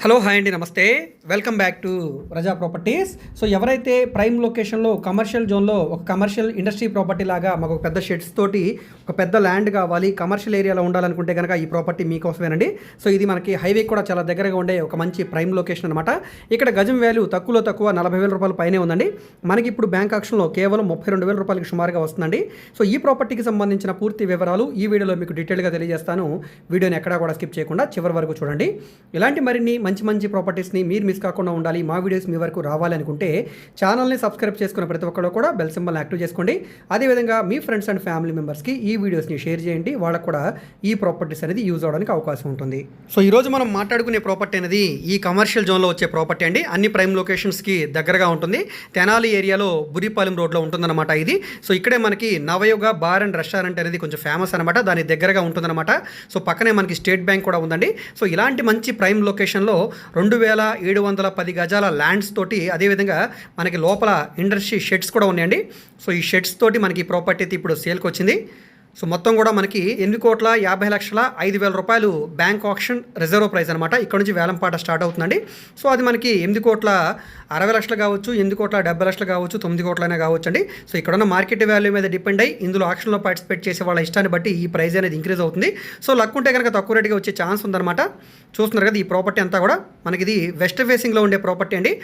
Hello hi అండి నమస్తే. Welcome back to Praja properties so ఎవరైతే ప్రైమ్ లొకేషన్లో కమర్షియల్ జోన్లో ఒక కమర్షియల్ ఇండస్ట్రీ ప్రాపర్టీ లాగా మాకు ఒక పెద్ద షెడ్స్ తోటి ఒక పెద్ద ల్యాండ్ కావాలి కమర్షియల్ ఏరియాలో ఉండాలనుకుంటే కనుక ఈ ప్రాపర్టీ మీకోసమేనండి. సో ఇది మనకి హైవే కూడా చాలా దగ్గరగా ఉండే ఒక మంచి ప్రైమ్ లొకేషన్ అనమాట ఇక్కడ గజం వాల్యూ తక్కువలో తక్కువ నలభై వేల రూపాయల పైనే ఉందండి. మనకి ఇప్పుడు బ్యాంక్ ఆక్షన్లో కేవలం ముప్పై రెండు వేల రూపాయలకి సుమారుగా వస్తుందండి. సో ఈ ప్రాపర్టీకి సంబంధించిన పూర్తి వివరాలు ఈ వీడియోలో మీకు డీటెయిల్గా తెలియజేస్తాను. వీడియోని ఎక్కడా కూడా స్కిప్ చేయకుండా చివరి వరకు చూడండి. ఇలాంటి మరిన్ని మంచి మంచి ప్రాపర్టీస్ని మీరు మిస్ కాకుండా ఉండాలి. మా వీడియోస్ మీ వరకు రావాలి అనుకుంటే ఛానల్ని సబ్స్క్రైబ్ చేసుకున్న ప్రతి ఒక్కరు కూడా బెల్ సింబల్ యాక్టివ్ చేసుకోండి. అదేవిధంగా మీ ఫ్రెండ్స్ అండ్ ఫ్యామిలీ మెంబర్స్కి ఈ వీడియోస్ని షేర్ చేయండి. వాళ్ళకు కూడా ఈ ప్రాపర్టీస్ అనేది యూజ్ అవడానికి అవకాశం ఉంటుంది. సో ఈరోజు మనం మాట్లాడుకునే ప్రాపర్టీ అనేది ఈ కమర్షియల్ జోన్లో వచ్చే ప్రాపర్టీ అండి. అన్ని ప్రైమ్ లొకేషన్స్కి దగ్గరగా ఉంటుంది. తెనాలి ఏరియాలో బురిపాలెం రోడ్లో ఉంటుందన్నమాట ఇది. సో ఇక్కడే మనకి నవయుగ బార్ అండ్ రెస్టారెంట్ అనేది కొంచెం ఫేమస్ అనమాట దాని దగ్గరగా ఉంటుందన్నమాట. సో పక్కనే మనకి స్టేట్ బ్యాంక్ కూడా ఉందండి. సో ఇలాంటి మంచి ప్రైమ్ లొకేషన్లో రెండు వేల ఏడు వందల పది గజాల ల్యాండ్స్ తోటి అదేవిధంగా మనకి లోపల ఇండస్ట్రీ షెడ్స్ కూడా ఉన్నాయండి. సో ఈ షెడ్స్ తోటి మనకి ఈ ప్రాపర్టీ అయితే ఇప్పుడు సేల్కి వచ్చింది సో మొత్తం కూడా మనకి ఎనిమిది కోట్ల యాభై లక్షల ఐదు వేల రూపాయలు బ్యాంక్ ఆప్షన్ రిజర్వ్ ప్రైస్ అనమాట ఇక్కడ నుంచి వేలంపాట స్టార్ట్ అవుతుందండి. సో అది మనకి ఎనిమిది కోట్ల అరవై లక్షలు కావచ్చు ఎనిమిది కోట్ల డెబ్బై లక్షలు కావచ్చు తొమ్మిది కోట్లైనా కావచ్చు అండి సో ఇక్కడ ఉన్న మార్కెట్ వాల్యూ మీద డిపెండ్ అయ్యి ఇందులో ఆప్షన్లో పార్టిసిపేట్ చేసే వాళ్ళ ఇష్టాన్ని బట్టి ఈ ప్రైస్ అనేది ఇంక్రీజ్ అవుతుంది. సో లక్ ఉంటే కనుక తక్కువ రేటుగా వచ్చే ఛాన్స్ ఉందన్నమాట. చూస్తున్నారు కదా ఈ ప్రాపర్టీ అంతా కూడా. మనకి ఇది వెస్ట్ ఫేసింగ్లో ఉండే ప్రాపర్టీ అండి.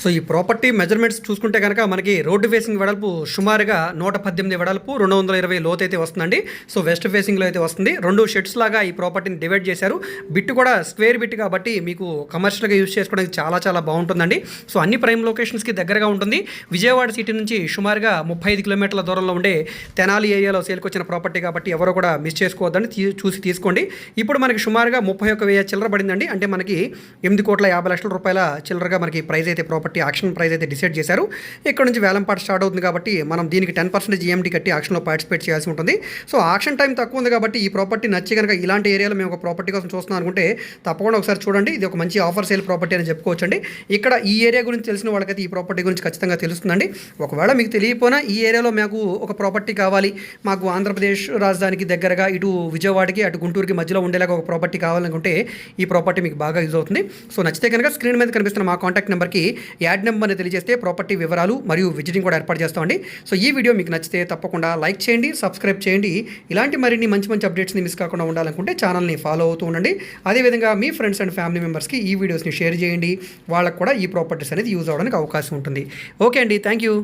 సో ఈ ప్రాపర్టీ మెజర్మెంట్స్ చూసుకుంటే కనుక మనకి రోడ్డు ఫేసింగ్ వెడల్పు సుమారుగా నూట పద్దెనిమిది వెడల్పు రెండు వందల ఇరవై లోతు అయితే వస్తుందండి. సో వెస్ట్ ఫేసింగ్లో అయితే వస్తుంది. రెండు షెడ్స్ లాగా ఈ ప్రాపర్టీని డివైడ్ చేశారు. బిట్ కూడా స్క్వేర్ బిట్ కాబట్టి మీకు కమర్షియల్గా యూజ్ చేసుకోవడానికి చాలా చాలా బాగుంటుందండి. సో అన్ని ప్రైమ్ లొకేషన్స్కి దగ్గరగా ఉంటుంది. విజయవాడ సిటీ నుంచి సుమారుగా ముప్పై ఐదు కిలోమీటర్ల దూరంలో ఉండే తెనాలి ఏరియాలో సేల్కి వచ్చిన ప్రాపర్టీ కాబట్టి ఎవరు కూడా మిస్ చేసుకోవద్దని తీ- చూసి తీసుకోండి. ఇప్పుడు మనకి సుమారుగా ముప్పై ఒక వెయ్యి చిల్లర పడిందండి. అంటే మనకి ఎనిమిది కోట్ల యాభై లక్షల రూపాయల చిల్లరగా మనకి ప్రైస్ అయితే ప్రాపర్టీ ఆక్షన్ ప్రైస్ అయితే డిసైడ్ చేశారు. ఇక్కడ నుంచి వేలంపాట స్టార్ట్ అవుతుంది కాబట్టి మనం దీనికి టెన్ పర్సెంట్ జిఎండి కట్టి ఆక్షన్లో పార్టిసిపేట్ చేయాల్సి ఉంటుంది. సో ఆక్షన్ టైం తక్కువ ఉంది కాబట్టి ఈ ప్రాపర్టీ నచ్చి కనుక ఇలాంటి ఏరియాలో మేము ఒక ప్రాపర్టీ కోసం చూస్తున్నాం అనుకుంటే తప్పకుండా ఒకసారి చూడండి. ఇది ఒక మంచి ఆఫర్ సేల్ ప్రాపర్టీ అని చెప్పుకోవచ్చు అండి ఇక్కడ ఈ ఏరియా గురించి తెలిసిన వాళ్ళకైతే ఈ ప్రాపర్టీ గురించి ఖచ్చితంగా తెలుస్తుందండి. ఒకవేళ మీకు తెలియకపోయినా ఈ ఏరియాలో మాకు ఒక ప్రాపర్టీ కావాలి. మాకు ఆంధ్రప్రదేశ్ రాజధానికి దగ్గరగా ఇటు విజయవాడకి అటు గుంటూరుకి మధ్యలో ఉండేలాగా ఒక ప్రాపర్టీ కావాలనుకుంటే ఈ ప్రాపర్టీ మీకు బాగా యూజ్ అవుతుంది. సో నచ్చితే కనుక స్క్రీన్ మీద కనిపిస్తున్న మా కాంటాక్ట్ నెంబర్కి యాడ్ నెంబర్ని తెలియజేస్తే ప్రాపర్టీ వివరాలు మరియు విజిటింగ్ కూడా ఏర్పాటు చేస్తామండి. సో ఈ వీడియో మీకు నచ్చితే తప్పకుండా లైక్ చేయండి సబ్స్క్రైబ్ చేయండి. ఇలాంటి మరిన్ని మంచి మంచి అప్డేట్స్ని మిస్ కాకుండా ఉండాలనుకుంటే ఛానల్ని ఫాలో అవుతూ ఉండండి. అదేవిధంగా మీ ఫ్రెండ్స్ అండ్ ఫ్యామిలీ మెంబర్స్కి ఈ వీడియోస్ని షేర్ చేయండి. వాళ్ళకు కూడా ఈ ప్రాపర్టీస్ అనేది యూజ్ అవడానికి అవకాశం ఉంటుంది. ఓకే అండి. Thank you